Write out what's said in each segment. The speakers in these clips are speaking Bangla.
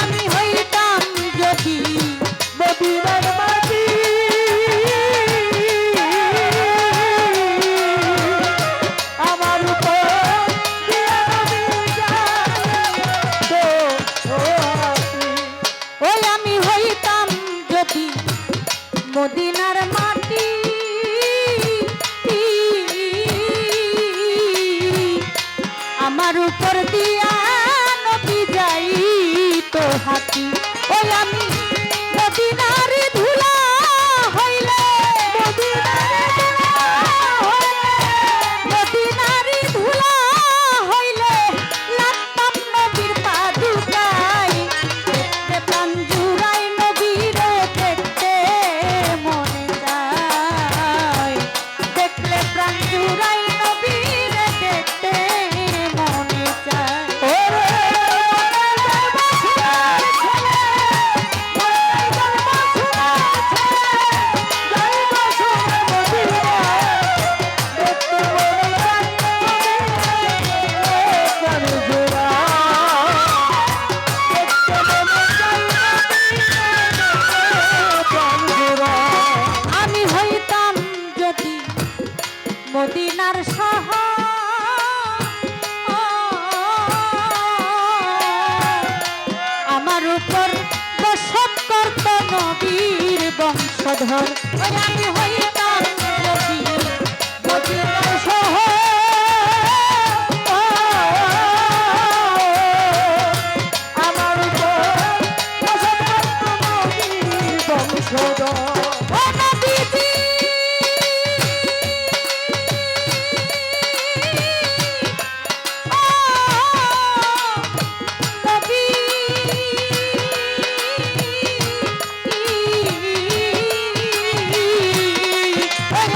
আমি হইতাম যদি রবিবার মাটি। আমার উপর আমি হইতাম যদি মদিনার মাটি। আমার হাতি। ওই আমি হন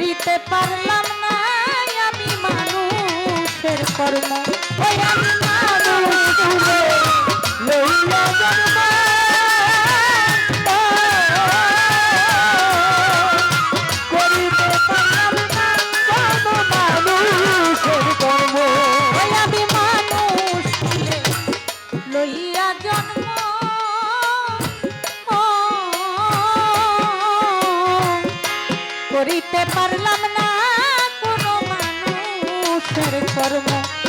করিতে পারলাম না আমি মানুষের কর্ম। কর্ম